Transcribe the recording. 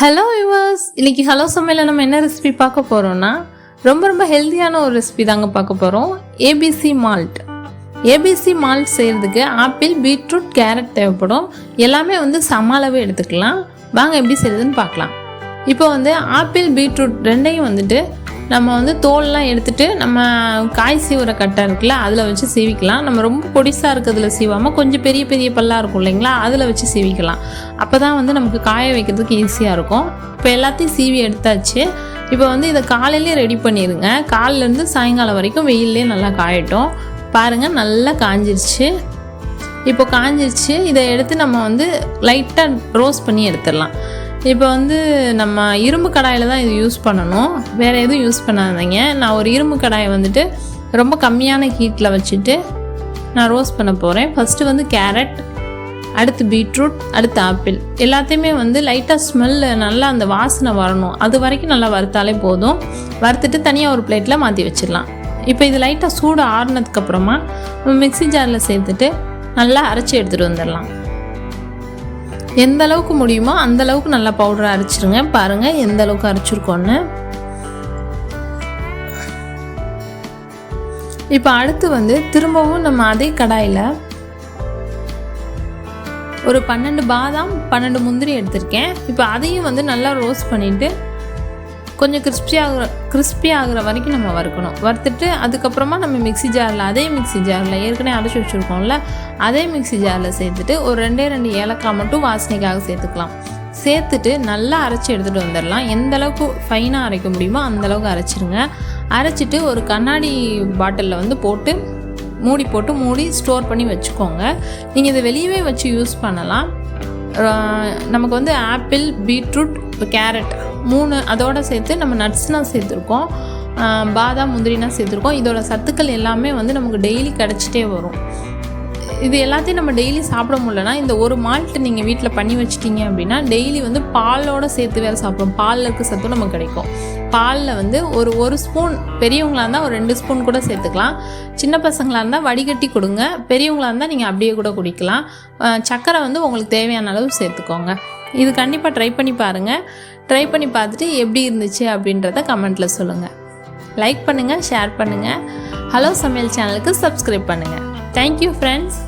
Hello yours இன்னைக்கு hello சமையலில் நம்ம என்ன ரெசிபி பார்க்க போகிறோம்னா ரொம்ப ரொம்ப ஹெல்த்தியான ஒரு ரெசிபி தாங்க பார்க்க போகிறோம் ஏபிசி மால்ட் ஏபிசி மால்ட் செய்கிறதுக்கு ஆப்பிள் பீட்ரூட் கேரட் தேவைப்படும். எல்லாமே வந்து சம அளவு எடுத்துக்கலாம். வாங்க எப்படி செய்யுதுன்னு பார்க்கலாம். இப்போ வந்து ஆப்பிள் பீட்ரூட் ரெண்டையும் வந்துட்டு நம்ம வந்து தோல்லாம் எடுத்துட்டு நம்ம காய் சீவுற கட்டை இருக்குல்ல அதில் வச்சு சீவிக்கலாம். நம்ம ரொம்ப பொடிசாக இருக்கிறதுல சீவாமல் கொஞ்சம் பெரிய பெரிய பல்லாக இருக்கும் இல்லைங்களா அதில் வச்சு சீவிக்கலாம். அப்போ தான் வந்து நமக்கு காய வைக்கிறதுக்கு ஈஸியாக இருக்கும். இப்போ எல்லாத்தையும் சீவி எடுத்தாச்சு. இப்போ வந்து இதை காலையிலே ரெடி பண்ணிடுங்க காலிலேருந்து சாயங்காலம் வரைக்கும் வெயிலே நல்லா காயட்டும். பாருங்கள் நல்லா காஞ்சிருச்சு. இப்போ காஞ்சிருச்சு. இதை எடுத்து நம்ம வந்து லைட்டாக ரோஸ்ட் பண்ணி எடுத்துடலாம். இப்போ வந்து நம்ம இரும்பு கடாயில் தான் இது யூஸ் பண்ணணும். வேறு எதுவும் யூஸ் பண்ணாதீங்க. நான் ஒரு இரும்பு கடாயை வந்துட்டு ரொம்ப கம்மியான ஹீட்டில் வச்சுட்டு நான் ரோஸ்ட் பண்ண போகிறேன் ஃபஸ்ட்டு வந்து கேரட் அடுத்து பீட்ரூட் அடுத்து ஆப்பிள் எல்லாத்தையுமே வந்து லைட்டாக ஸ்மெல்லு நல்லா அந்த வாசனை வரணும். அது வரைக்கும் நல்லா வறுத்தாலே போதும். வறுத்துட்டு தனியாக ஒரு பிளேட்டில் மாற்றி வச்சிடலாம். இப்போ இது லைட்டாக சூடு ஆறுனதுக்கப்புறமா மிக்சி மிக்ஸி ஜாரில் சேர்த்துட்டு நல்லா அரைச்சி எடுத்துகிட்டு வந்துடலாம். எந்த அளவுக்கு முடியுமோ அந்த அளவுக்கு நல்லா பவுடரை அரைச்சிருங்க. பாருங்கள் எந்த அளவுக்கு அரைச்சிருக்கோன்னு. இப்போ அடுத்து வந்து திரும்பவும் நம்ம அதே கடாயில் ஒரு பன்னெண்டு பாதாம் பன்னெண்டு முந்திரி எடுத்திருக்கேன். இப்போ அதையும் வந்து நல்லா ரோஸ்ட் பண்ணிவிட்டு கொஞ்சம் கிறிஸ்பி ஆகிற கிறிஸ்பி ஆகுற வரைக்கும் நம்ம வறுக்கணும். வறுத்துட்டு அதுக்கப்புறமா நம்ம மிக்ஸி ஜாரில் அதே மிக்ஸி ஜாரில் ஏற்கனவே அரைச்சி வச்சுருக்கோம்ல அதே மிக்ஸி ஜாரில் சேர்த்துட்டு ஒரு ரெண்டே ரெண்டு ஏலக்காய் மட்டும் வாசனைக்காக சேர்த்துக்கலாம். சேர்த்துட்டு நல்லா அரைச்சி எடுத்துகிட்டு வந்துடலாம். எந்த அளவுக்கு ஃபைனாக அரைக்க முடியுமோ அந்த அளவுக்கு அரைச்சிருங்க. அரைச்சிட்டு ஒரு கண்ணாடி பாட்டிலில் வந்து போட்டு மூடி போட்டு மூடி ஸ்டோர் பண்ணி வச்சுக்கோங்க. நீங்கள் இதை வெளியவே வச்சு யூஸ் பண்ணலாம். நமக்கு வந்து ஆப்பிள் பீட்ரூட் கேரட் மூணு அதோட சேர்த்து நம்ம நட்ஸ்லாம் சேர்த்துருக்கோம். பாதாம் முந்திரினா சேர்த்துருக்கோம். இதோட சத்துக்கள் எல்லாமே வந்து நமக்கு டெய்லி கிடச்சிட்டே வரும். இது எல்லாத்தையும் நம்ம டெய்லி சாப்பிட முடியலனா இந்த ஒரு மால்ட் நீங்கள் வீட்டில் பண்ணி வச்சிட்டீங்க அப்படின்னா டெய்லி வந்து பாலோட சேர்த்து வேறு சாப்பிடும். பாலில் இருக்க சத்தும் நமக்கு கிடைக்கும். பாலில் வந்து ஒரு ஒரு ஸ்பூன் பெரியவங்களாக இருந்தால் ஒரு ரெண்டு ஸ்பூன் கூட சேர்த்துக்கலாம். சின்ன பசங்களாக இருந்தால் வடிகட்டி கொடுங்க. பெரியவங்களாக இருந்தால் நீங்கள் அப்படியே கூட குடிக்கலாம். சக்கரை சர்க்கரை வந்து உங்களுக்கு தேவையான அளவு சேர்த்துக்கோங்க. இது கண்டிப்பாக ட்ரை பண்ணி பாருங்கள் ட்ரை பண்ணி பார்த்துட்டு எப்படி இருந்துச்சு அப்படின்றத கமெண்ட்டில் சொல்லுங்கள் லைக் பண்ணுங்கள் ஷேர் பண்ணுங்கள் ஹலோ சமையல் சேனலுக்கு சப்ஸ்கிரைப் பண்ணுங்கள் தேங்க்யூ ஃப்ரெண்ட்ஸ்